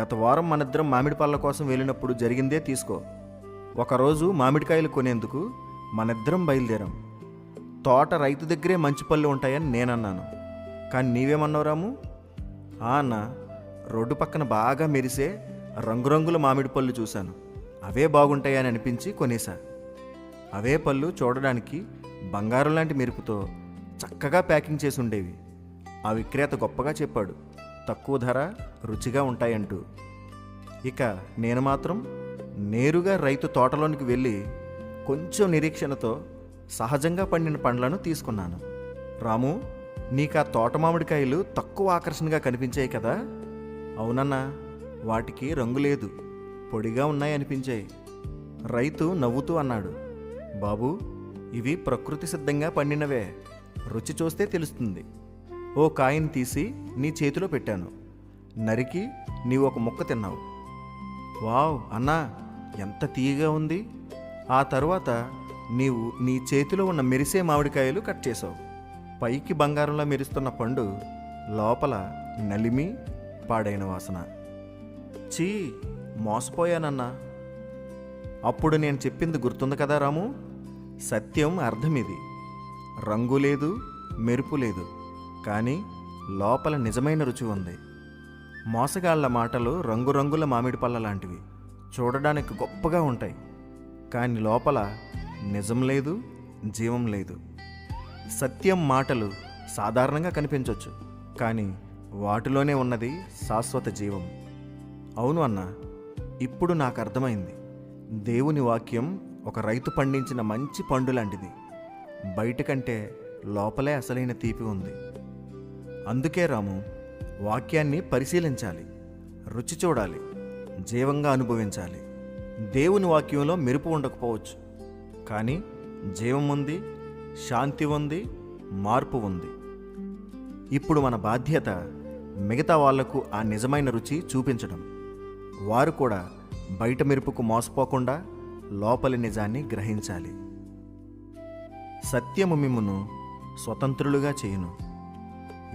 గత వారం మనిద్దరం మామిడి పళ్ళ కోసం వెళ్ళినప్పుడు జరిగిందే తీసుకో. ఒకరోజు మామిడికాయలు కొనేందుకు మనిద్దరం బయలుదేరాం. తోట రైతు దగ్గరే మంచి పళ్ళు ఉంటాయని నేనన్నాను. కానీ నీవేమన్నావు రాము? "ఆ అన్న రోడ్డు పక్కన బాగా మెరిసే రంగురంగుల మామిడి పళ్ళు చూశాను. అవే బాగుంటాయని అనిపించి కొనేశా అవే పళ్ళు చూడడానికి బంగారం లాంటి మెరుపుతో చక్కగా ప్యాకింగ్ చేసి ఉండేవి. ఆ విక్రేత గొప్పగా చెప్పాడు. తక్కువ ధర రుచిగా ఉంటాయంటూ. ఇక నేను మాత్రం నేరుగా రైతు తోటలోనికి వెళ్ళి కొంచెం నిరీక్షణతో సహజంగా పండిన పండ్లను తీసుకున్నాను. రాము నీకు ఆ తోట మామిడికాయలు తక్కువ ఆకర్షణగా కనిపించాయి కదా? అవునన్నా వాటికి రంగు లేదు పొడిగా ఉన్నాయి అనిపించాయి. రైతు నవ్వుతూ అన్నాడు బాబు ఇవి ప్రకృతి సిద్ధంగా పండినవే రుచి చూస్తే తెలుస్తుంది. ఓ కాయని తీసి నీ చేతిలో పెట్టాను. నరికి నీవు ఒక ముక్క తిన్నావు. వావ్ అన్నా ఎంత తీయగా ఉంది. ఆ తరువాత నీవు నీ చేతిలో ఉన్న మెరిసే మామిడికాయలు కట్ చేసావు పైకి బంగారంలో మెరుస్తున్న పండు లోపల నలిమి పాడైన వాసన. చీ మోసపోయానన్నా. అప్పుడు నేను చెప్పింది గుర్తుంది కదా రాము? సత్యం అర్థం ఇది. రంగు లేదు మెరుపు లేదు. కానీ లోపల నిజమైన రుచి ఉంది. మోసగాళ్ళ మాటలు రంగురంగుల మామిడి పళ్ళ లాంటివి. చూడడానికి గొప్పగా ఉంటాయి. కానీ లోపల నిజం లేదు జీవం లేదు. సత్యం మాటలు సాధారణంగా కనిపించవచ్చు కానీ వాటిలోనే ఉన్నది శాశ్వత జీవం. అవును అన్న ఇప్పుడు నాకు అర్థమైంది. దేవుని వాక్యం ఒక రైతు పండించిన మంచి పండు లాంటిది. బయట కంటే లోపలే అసలైన తీపి ఉంది. అందుకే రాము వాక్యాన్ని పరిశీలించాలి రుచి చూడాలి జీవంగా అనుభవించాలి. దేవుని వాక్యంలో మెరుపు ఉండకపోవచ్చు కానీ జీవం ఉంది శాంతి ఉంది మార్పు ఉంది. ఇప్పుడు మన బాధ్యత మిగతా వాళ్ళకు ఆ నిజమైన రుచి చూపించడం. వారు కూడా బయట మెరుపుకు మోసపోకుండా లోపలి నిజాన్ని గ్రహించాలి. సత్యము మిమ్మును స్వతంత్రులుగా చేయును.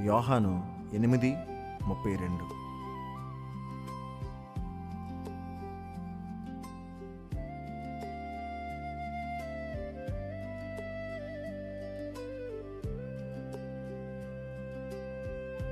యోహాను ఎనిమిది ముప్పై రెండు.